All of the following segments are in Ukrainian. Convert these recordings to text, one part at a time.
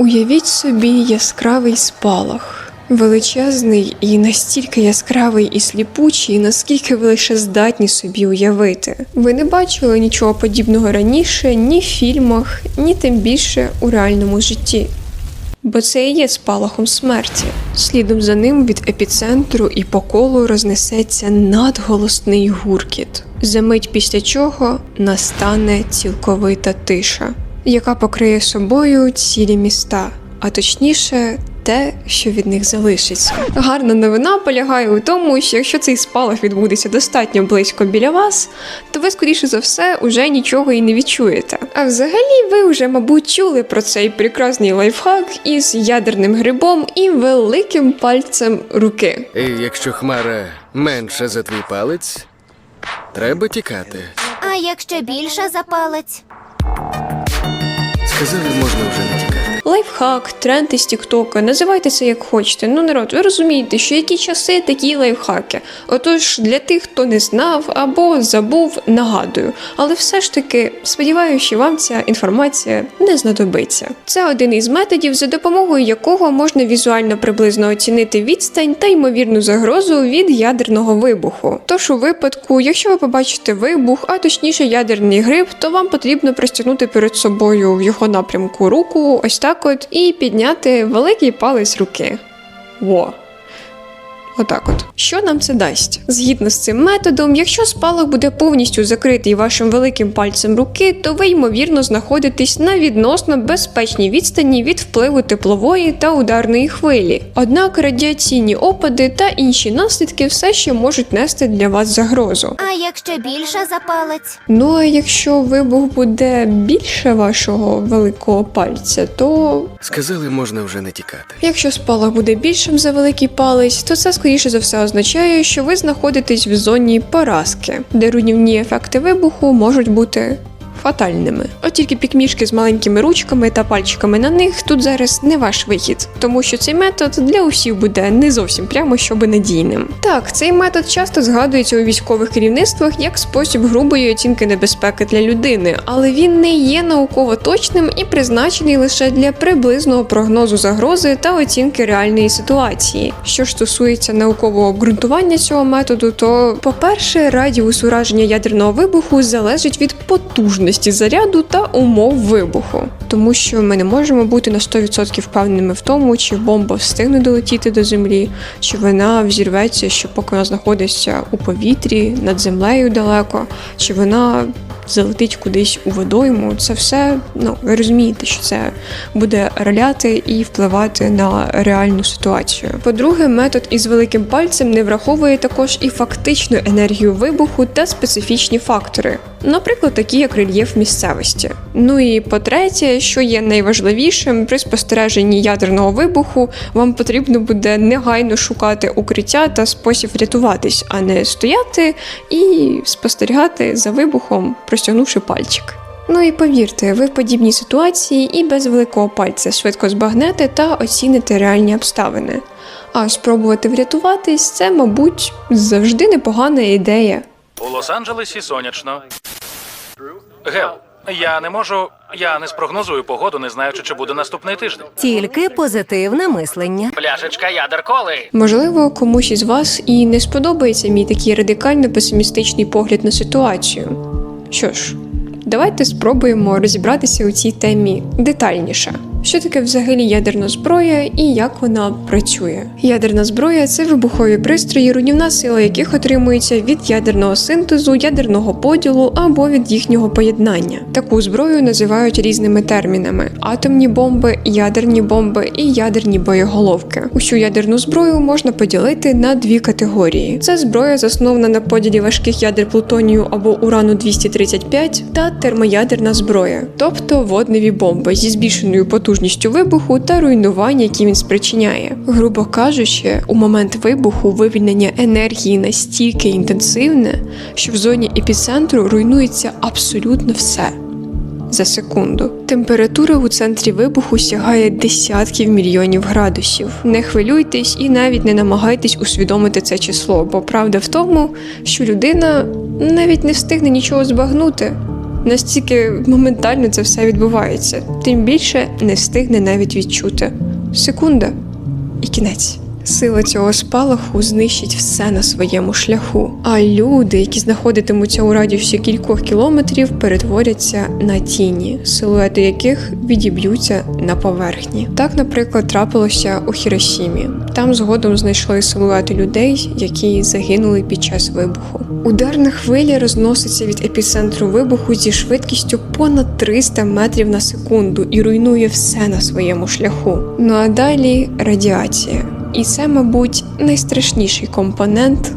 Уявіть собі яскравий спалах. Величезний і настільки яскравий і сліпучий, наскільки ви лише здатні собі уявити. Ви не бачили нічого подібного раніше ні в фільмах, ні тим більше у реальному житті. Бо це і є спалахом смерті. Слідом за ним від епіцентру і по колу рознесеться надголосний гуркіт, замить після чого настане цілковита тиша, яка покриє собою цілі міста, а точніше. Те, що від них залишиться. Гарна новина полягає у тому, що якщо цей спалах відбудеться достатньо близько біля вас, то ви, скоріше за все, уже нічого і не відчуєте. А взагалі, ви вже, мабуть, чули про цей прекрасний лайфхак із ядерним грибом і великим пальцем руки. І якщо хмара менша за твій палець, треба тікати. А якщо більша за палець? Сказали, можна вже не. Лайфхак, тренд із Тіктока, називайте це як хочете. Ну, народ, ви розумієте, що які часи такі лайфхаки. Отож, для тих, хто не знав або забув, нагадую. Але все ж таки, сподіваюся, що вам ця інформація не знадобиться. Це один із методів, за допомогою якого можна візуально приблизно оцінити відстань та ймовірну загрозу від ядерного вибуху. Тож у випадку, якщо ви побачите вибух, а точніше ядерний гриб, то вам потрібно простягнути перед собою в його напрямку руку, ось так от, і підняти великий палець руки. Во. Отак от. Що нам це дасть? Згідно з цим методом, якщо спалах буде повністю закритий вашим великим пальцем руки, то ви, ймовірно, знаходитесь на відносно безпечній відстані від впливу теплової та ударної хвилі. Однак радіаційні опади та інші наслідки все ще можуть нести для вас загрозу. А якщо більша за палець? Ну а якщо вибух буде більше вашого великого пальця, то Сказали, можна вже не тікати. Якщо спалах буде більшим за великий палець, то це скоріше за все означає, що ви знаходитесь в зоні поразки, де руйнівні ефекти вибуху можуть бути фатальними. От тільки пікмішки з маленькими ручками та пальчиками на них тут зараз не ваш вихід, тому що цей метод для усіх буде не зовсім прямо щоби надійним. Так, цей метод часто згадується у військових керівництвах як спосіб грубої оцінки небезпеки для людини, але він не є науково точним і призначений лише для приблизного прогнозу загрози та оцінки реальної ситуації. Що ж стосується наукового обґрунтування цього методу, то, по-перше, радіус ураження ядерного вибуху залежить від потужності заряду та умов вибуху, тому що ми не можемо бути на 100% впевненими в тому, чи бомба встигне долетіти до землі, чи вона взірветься, що поки вона знаходиться у повітрі над землею далеко, чи вона залетить кудись у водойму. Це все, ну ви розумієте, що це буде роляти і впливати на реальну ситуацію. По-друге, метод із великим пальцем не враховує також і фактичну енергію вибуху та специфічні фактори, наприклад, такі як рельєф місцевості. Ну і по-третє, що є найважливішим, при спостереженні ядерного вибуху вам потрібно буде негайно шукати укриття та спосіб рятуватись, а не стояти і спостерігати за вибухом, простягнувши пальчик. Ну і повірте, ви в подібній ситуації і без великого пальця швидко збагнете та оціните реальні обставини. А спробувати врятуватись це, мабуть, завжди непогана ідея. У Лос-Анджелесі сонячно. Гел, я не можу. Я не спрогнозую погоду, не знаючи, чи буде наступний тиждень. Тільки позитивне мислення. Пляшечка ядер коли. Можливо, комусь із вас і не сподобається мій такий радикально песимістичний погляд на ситуацію. Що ж, давайте спробуємо розібратися у цій темі детальніше. Що таке взагалі ядерна зброя і як вона працює? Ядерна зброя це вибухові пристрої, руйнівна сила яких отримується від ядерного синтезу, ядерного поділу або від їхнього поєднання. Таку зброю називають різними термінами: атомні бомби, ядерні бомби і ядерні боєголовки. Усю ядерну зброю можна поділити на дві категорії: це зброя, заснована на поділі важких ядер плутонію або урану 235 та термоядерна зброя, тобто водневі бомби зі збільшеною потужністю вибуху та руйнування, які він спричиняє. Грубо кажучи, у момент вибуху вивільнення енергії настільки інтенсивне, що в зоні епіцентру руйнується абсолютно все. За секунду температура у центрі вибуху сягає десятків мільйонів градусів. Не хвилюйтесь і навіть не намагайтесь усвідомити це число, бо правда в тому, що людина навіть не встигне нічого збагнути, Настільки моментально це все відбувається, тим більше не встигне навіть відчути. Секунда і кінець. Сила цього спалаху знищить все на своєму шляху. А люди, які знаходитимуться у радіусі кількох кілометрів, перетворяться на тіні, силуети яких відіб'ються на поверхні. Так, наприклад, трапилося у Хіросімі. Там згодом знайшли силуети людей, які загинули під час вибуху. Ударна хвиля розноситься від епіцентру вибуху зі швидкістю понад 300 метрів на секунду і руйнує все на своєму шляху. Ну а далі радіація. І це, мабуть, найстрашніший компонент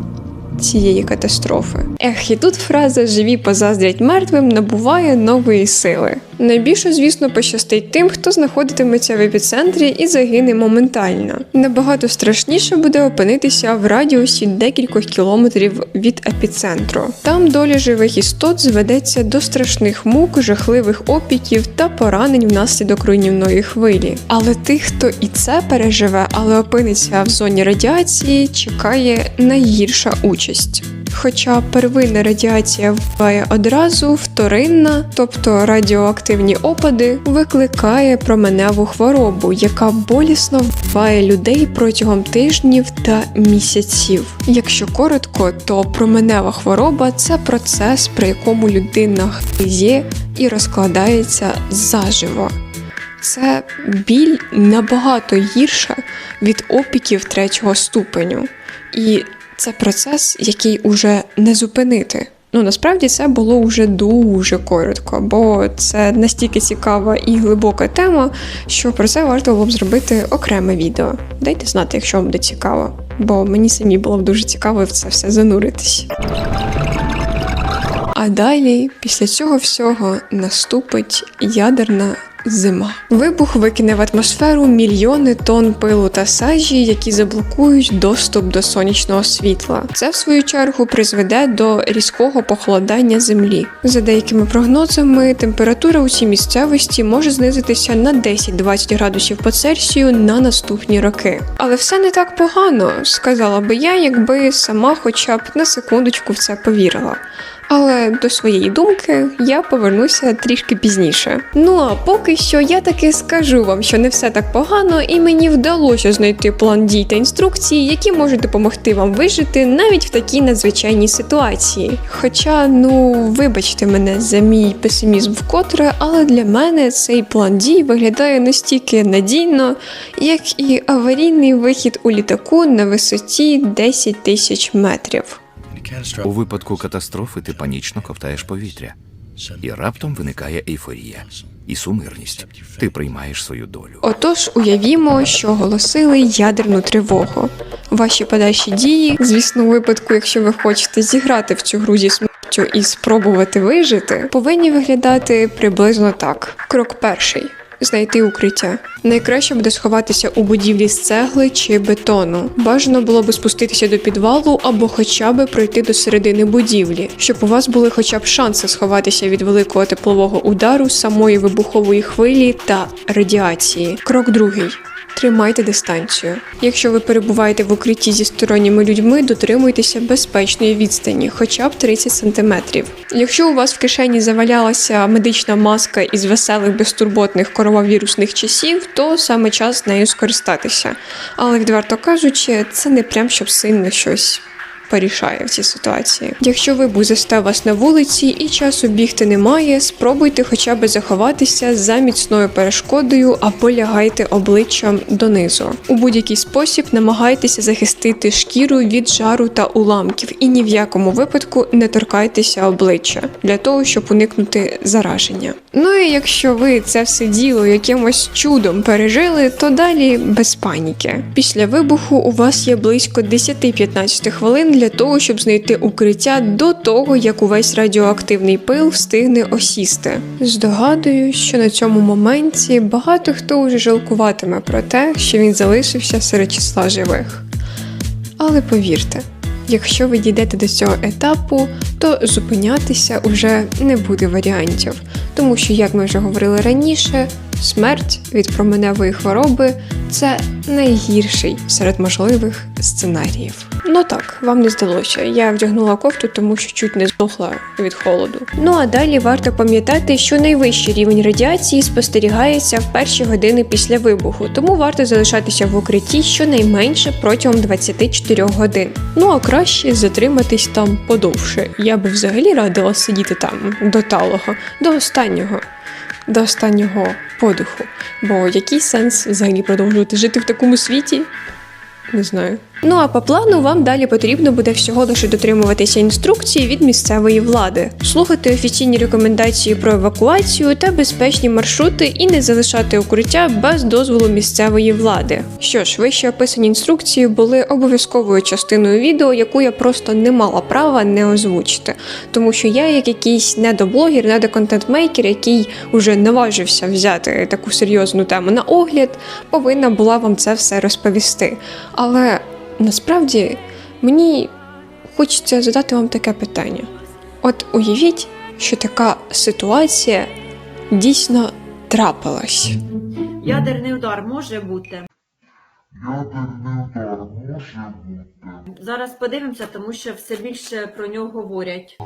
цієї катастрофи. Ех, і тут фраза Живі позаздрять мертвим набуває нової сили. Найбільше, звісно, пощастить тим, хто знаходитиметься в епіцентрі і загине моментально. Набагато страшніше буде опинитися в радіусі декількох кілометрів від епіцентру. Там доля живих істот зведеться до страшних мук, жахливих опіків та поранень внаслідок руйнівної хвилі. Але тих, хто і це переживе, але опиниться в зоні радіації, чекає найгірша участь. Хоча первинна радіація вбиває одразу, вторинна, тобто радіоактивні опади, викликає променеву хворобу, яка болісно вбиває людей протягом тижнів та місяців. Якщо коротко, то променева хвороба це процес, при якому людина гниє і розкладається заживо. Це біль набагато гірша від опіків третього ступеню. І це процес, який уже не зупинити. Ну насправді це було вже дуже коротко, бо це настільки цікава і глибока тема, що про це варто було б зробити окреме відео. Дайте знати, якщо вам буде цікаво, бо мені самі було б дуже цікаво в це все зануритись. А далі, після цього всього, наступить ядерна зима. Вибух викине в атмосферу мільйони тонн пилу та сажі, які заблокують доступ до сонячного світла. Це, в свою чергу, призведе до різкого похолодання землі. За деякими прогнозами, температура у цій місцевості може знизитися на 10-20 градусів по Цельсію на наступні роки. Але все не так погано, сказала би я, якби сама хоча б на секундочку в це повірила. Але до своєї думки я повернуся трішки пізніше. Ну а поки що я таки скажу вам, що не все так погано, і мені вдалося знайти план дій та інструкції, які можуть допомогти вам вижити навіть в такій надзвичайній ситуації. Хоча, ну вибачте мене за мій песимізм вкотре, але для мене цей план дій виглядає настільки надійно, як і аварійний вихід у літаку на висоті 10 тисяч метрів. У випадку катастрофи ти панічно ковтаєш повітря, і раптом виникає ейфорія і сумирність. Ти приймаєш свою долю. Отож, уявімо, що оголосили ядерну тривогу. Ваші подальші дії, звісно, у випадку, якщо ви хочете зіграти в цю гру зі смертю і спробувати вижити, повинні виглядати приблизно так. Крок перший. Знайти укриття. Найкраще буде сховатися у будівлі з цегли чи бетону. Бажано було би спуститися до підвалу або хоча б пройти до середини будівлі, щоб у вас були хоча б шанси сховатися від великого теплового удару, самої вибухової хвилі та радіації. Крок другий. Тримайте дистанцію. Якщо ви перебуваєте в укритті зі сторонніми людьми, дотримуйтеся безпечної відстані, хоча б 30 см. Якщо у вас в кишені завалялася медична маска із веселих безтурботних коронавірусних часів, то саме час нею скористатися. Але відверто кажучи, це не прям щоб сильно щось порішає в цій ситуації. Якщо вибух застав вас на вулиці і часу бігти немає, спробуйте хоча б заховатися за міцною перешкодою або лягайте обличчям донизу. У будь-який спосіб намагайтеся захистити шкіру від жару та уламків і ні в якому випадку не торкайтеся обличчя для того, щоб уникнути зараження. Ну і якщо ви це все діло якимось чудом пережили, то далі без паніки. Після вибуху у вас є близько 10-15 хвилин для того, щоб знайти укриття до того, як увесь радіоактивний пил встигне осісти. Здогадуюсь, що на цьому моменті багато хто вже жалкуватиме про те, що він залишився серед числа живих. Але повірте, якщо ви дійдете до цього етапу, то зупинятися уже не буде варіантів, тому що, як ми вже говорили раніше, смерть від променевої хвороби це найгірший серед можливих сценаріїв. Ну так, вам не здалося. Я вдягнула кофту, тому що чуть не здохла від холоду. Ну а далі варто пам'ятати, що найвищий рівень радіації спостерігається в перші години після вибуху, тому варто залишатися в укритті щонайменше протягом 24 годин. Ну а краще затриматись там подовше. Я би взагалі радила сидіти там до талого, до останнього до останнього подиху. Бо який сенс взагалі продовжувати жити в такому світі? Не знаю. Ну а по плану вам далі потрібно буде всього лише дотримуватися інструкцій від місцевої влади, слухати офіційні рекомендації про евакуацію та безпечні маршрути і не залишати укриття без дозволу місцевої влади. Що ж, вище описані інструкції були обов'язковою частиною відео, яку я просто не мала права не озвучити, тому що я, як якийсь недоблогер, недоконтентмейкер, який уже наважився взяти таку серйозну тему на огляд, повинна була вам це все розповісти. Але насправді мені хочеться задати вам таке питання. От уявіть, що така ситуація дійсно трапилась. Ядерний удар може бути. Ядерний удар може бути. Зараз подивимося, тому що все більше про нього говорять.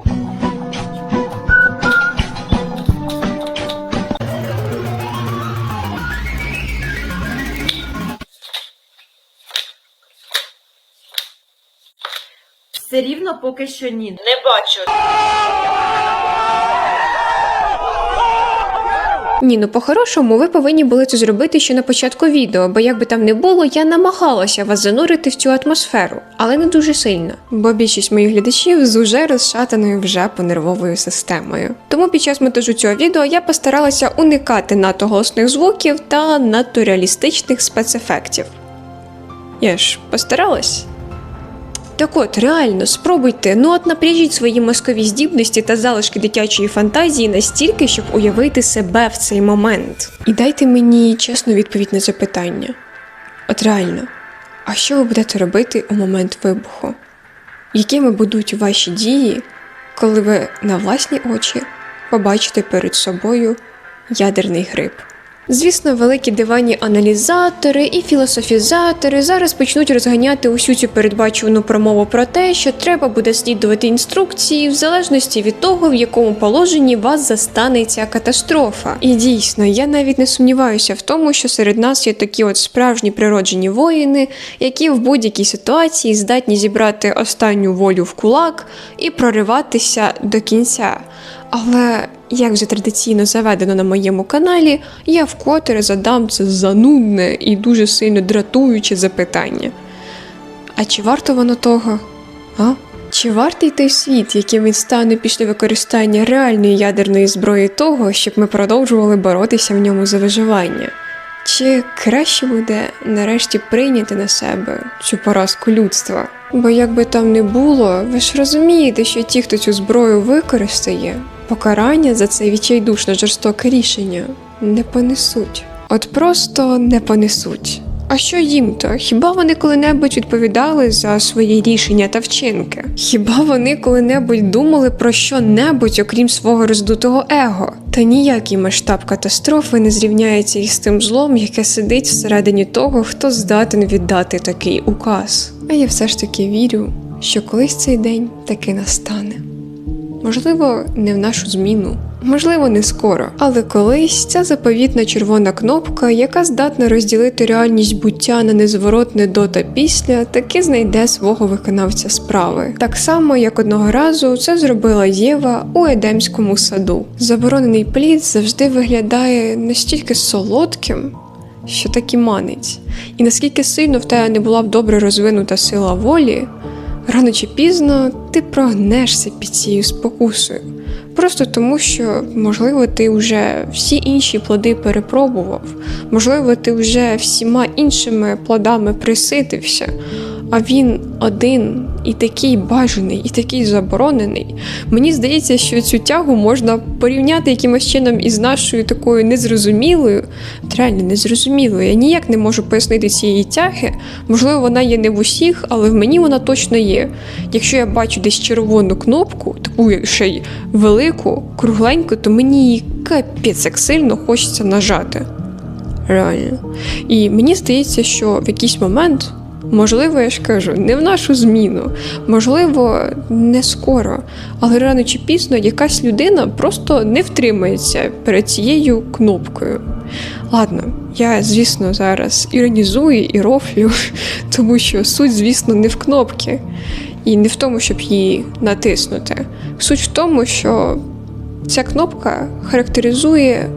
Все рівно поки що ні. Не бачу. Ні, ну по-хорошому, ви повинні були це зробити ще на початку відео, бо як би там не було, я намагалася вас занурити в цю атмосферу, але не дуже сильно, бо більшість моїх глядачів з уже розшатаною вже понервовою системою. Тому під час монтажу цього відео я постаралася уникати надто голосних звуків та надто реалістичних спецефектів. Я ж постаралась. Так от, реально, спробуйте, ну от напряжіть свої мозкові здібності та залишки дитячої фантазії настільки, щоб уявити себе в цей момент. І дайте мені чесну відповідь на запитання. От реально, а що ви будете робити у момент вибуху? Якими будуть ваші дії, коли ви на власні очі побачите перед собою ядерний гриб? Звісно, великі диванні аналізатори і філософізатори зараз почнуть розганяти усю цю передбачувану промову про те, що треба буде слідувати інструкції в залежності від того, в якому положенні вас застане ця катастрофа. І дійсно, я навіть не сумніваюся в тому, що серед нас є такі от справжні природжені воїни, які в будь-якій ситуації здатні зібрати останню волю в кулак і прориватися до кінця. Але як вже традиційно заведено на моєму каналі, я вкотре задам це занудне і дуже сильно дратуюче запитання. А чи варто воно того? А? Чи вартий той світ, яким він стане після використання реальної ядерної зброї того, щоб ми продовжували боротися в ньому за виживання? Чи краще буде нарешті прийняти на себе цю поразку людства? Бо як би там не було, ви ж розумієте, що ті, хто цю зброю використає, покарання за це відчайдушно жорстоке рішення не понесуть. От просто не понесуть. А що їм то? Хіба вони коли-небудь відповідали за свої рішення та вчинки? Хіба вони коли-небудь думали про що-небудь, окрім свого роздутого его? Та ніякий масштаб катастрофи не зрівняється із тим злом, яке сидить всередині того, хто здатен віддати такий указ. А я все ж таки вірю, що колись цей день таки настане. Можливо, не в нашу зміну, можливо, не скоро, але колись ця заповітна червона кнопка, яка здатна розділити реальність буття на незворотне до та після, таки знайде свого виконавця справи. Так само, як одного разу це зробила Єва у Едемському саду. Заборонений плід завжди виглядає настільки солодким. Що так і манить. І наскільки сильно в тебе не була б добре розвинута сила волі, рано чи пізно ти прогнешся під цією спокусою. Просто тому, що, можливо, ти вже всі інші плоди перепробував, можливо, ти вже всіма іншими плодами приситився, а він один і такий бажаний, і такий заборонений. Мені здається, що цю тягу можна порівняти якимось чином із нашою такою незрозумілою, реально незрозумілою. Я ніяк не можу пояснити цієї тяги. Можливо, вона є не в усіх, але в мені вона точно є. Якщо я бачу десь червону кнопку, таку ще й велику, кругленьку, то мені її капець як сильно хочеться нажати. Реально. І мені здається, що в якийсь момент, можливо, я ж кажу, не в нашу зміну, можливо, не скоро, але рано чи пізно якась людина просто не втримається перед цією кнопкою. Ладно, я, звісно, зараз іронізую і рофлю, тому що суть, звісно, не в кнопці і не в тому, щоб її натиснути. Суть в тому, що ця кнопка характеризує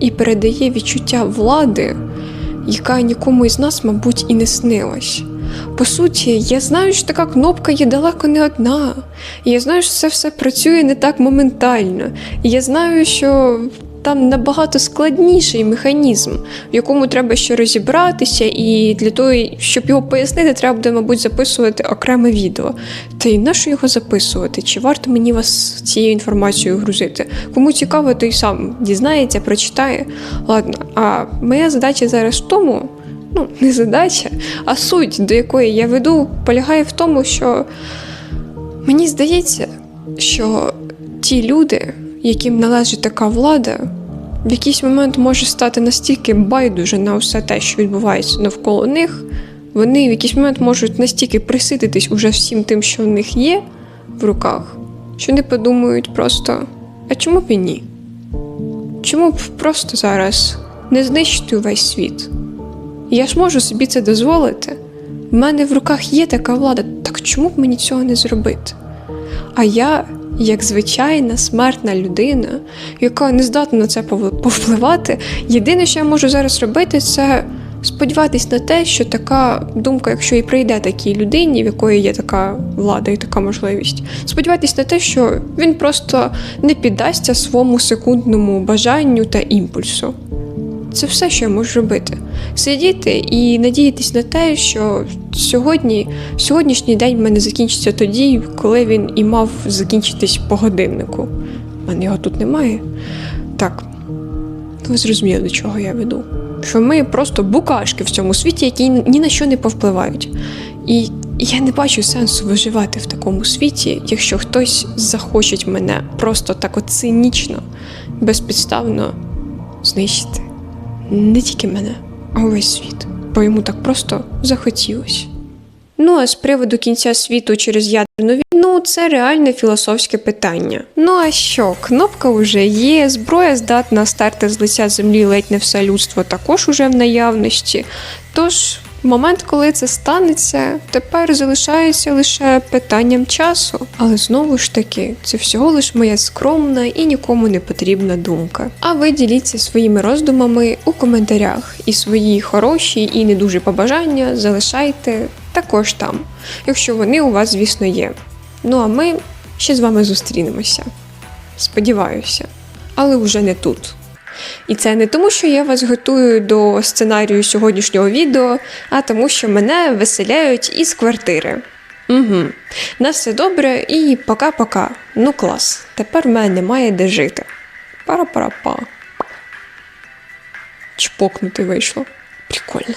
і передає відчуття влади, яка нікому із нас, мабуть, і не снилась. По суті, я знаю, що така кнопка є далеко не одна. І я знаю, що це все працює не так моментально. І я знаю, що там набагато складніший механізм, в якому треба ще розібратися, і для того, щоб його пояснити, треба буде, мабуть, записувати окреме відео. Та й на що його записувати? Чи варто мені вас цією інформацією грузити? Кому цікаво, той сам дізнається, прочитає. Ладно, а моя задача зараз в тому, ну, не задача, а суть, до якої я веду, полягає в тому, що мені здається, що ті люди, яким належить така влада, в якийсь момент може стати настільки байдуже на все те, що відбувається навколо них, вони в якийсь момент можуть настільки присититись уже всім тим, що в них є в руках, що не подумають просто: а чому б і ні? Чому б просто зараз не знищити увесь світ? Я ж можу собі це дозволити. В мене в руках є така влада, так чому б мені цього не зробити? А я, як звичайна смертна людина, яка не здатна на це повпливати, єдине, що я можу зараз робити, це сподіватись на те, що така думка, якщо і прийде такій людині, в якої є така влада і така можливість, сподіватись на те, що він просто не піддасться своєму секундному бажанню та імпульсу. Це все, що я можу робити. Сидіти і надіятись на те, що сьогодні, сьогоднішній день в мене закінчиться тоді, коли він і мав закінчитись по годиннику. У мене його тут немає. Так, ви зрозуміли, до чого я веду. Що ми просто букашки в цьому світі, які ні на що не повпливають. І я не бачу сенсу виживати в такому світі, якщо хтось захоче мене просто так от цинічно, безпідставно знищити. Не тільки мене, а увесь світ, бо йому так просто захотілося. Ну а з приводу кінця світу через ядерну війну це реальне філософське питання. Ну а що, кнопка вже є, зброя здатна старти з лиця землі ледь не все людство також уже в наявності. Тож, момент, коли це станеться, тепер залишається лише питанням часу. Але знову ж таки, це всього лиш моя скромна і нікому не потрібна думка. А ви діліться своїми роздумами у коментарях і свої хороші і не дуже побажання залишайте також там, якщо вони у вас, звісно, є. Ну а ми ще з вами зустрінемося. Сподіваюся, але вже не тут. І це не тому, що я вас готую до сценарію сьогоднішнього відео, а тому, що мене виселяють із квартири. Угу. На все добре і пока-пока. Ну клас. Тепер в мене немає де жити. Пара-пара-па. Чпокнути вийшло. Прикольно.